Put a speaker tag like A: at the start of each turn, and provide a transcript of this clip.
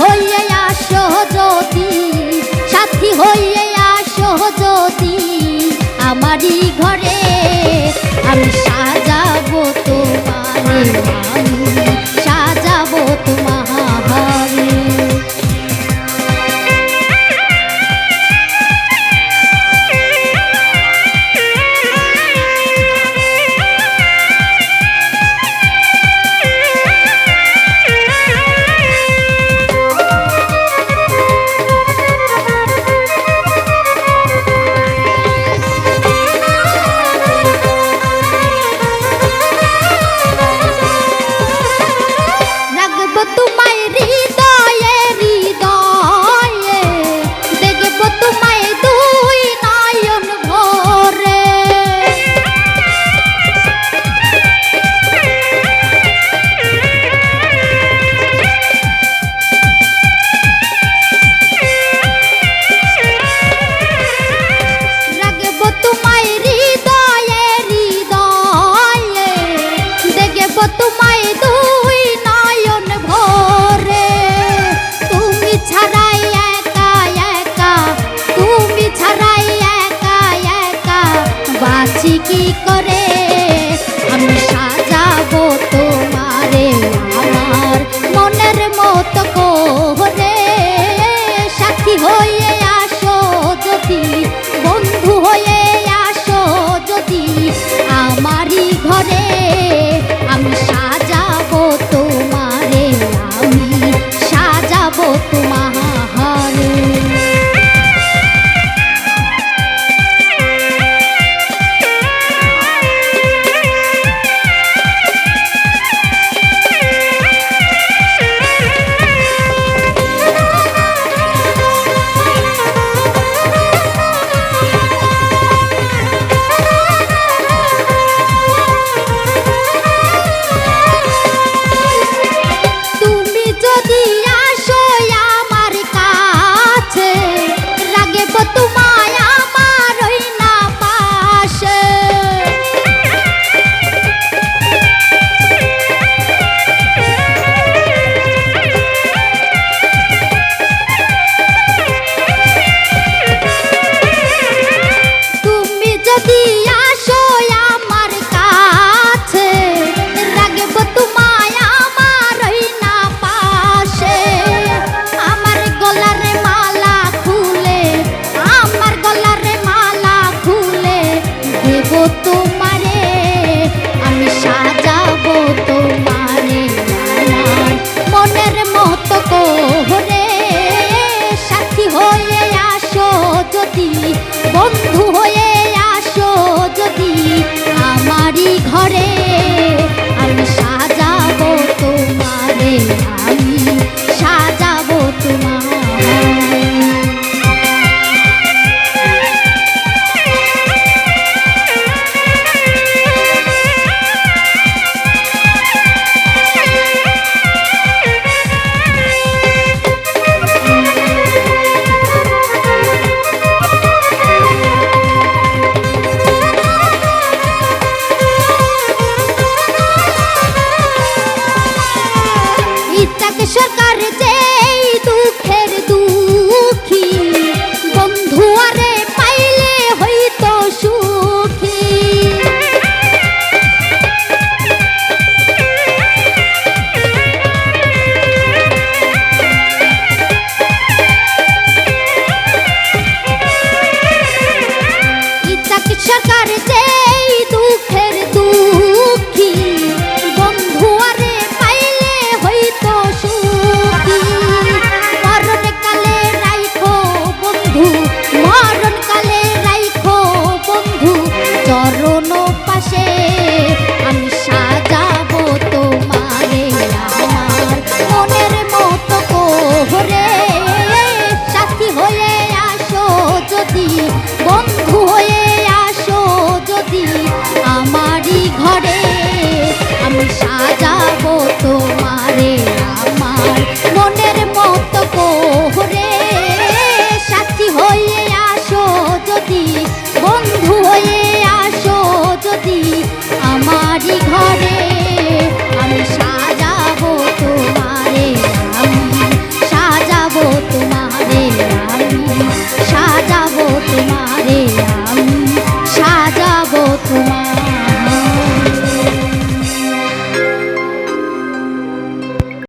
A: হইয়ে আসো যদি সাথী হইয়ে আসো যদি আমারই ঘরে আমি সাজাবো তোমার বন্ধু হয়ে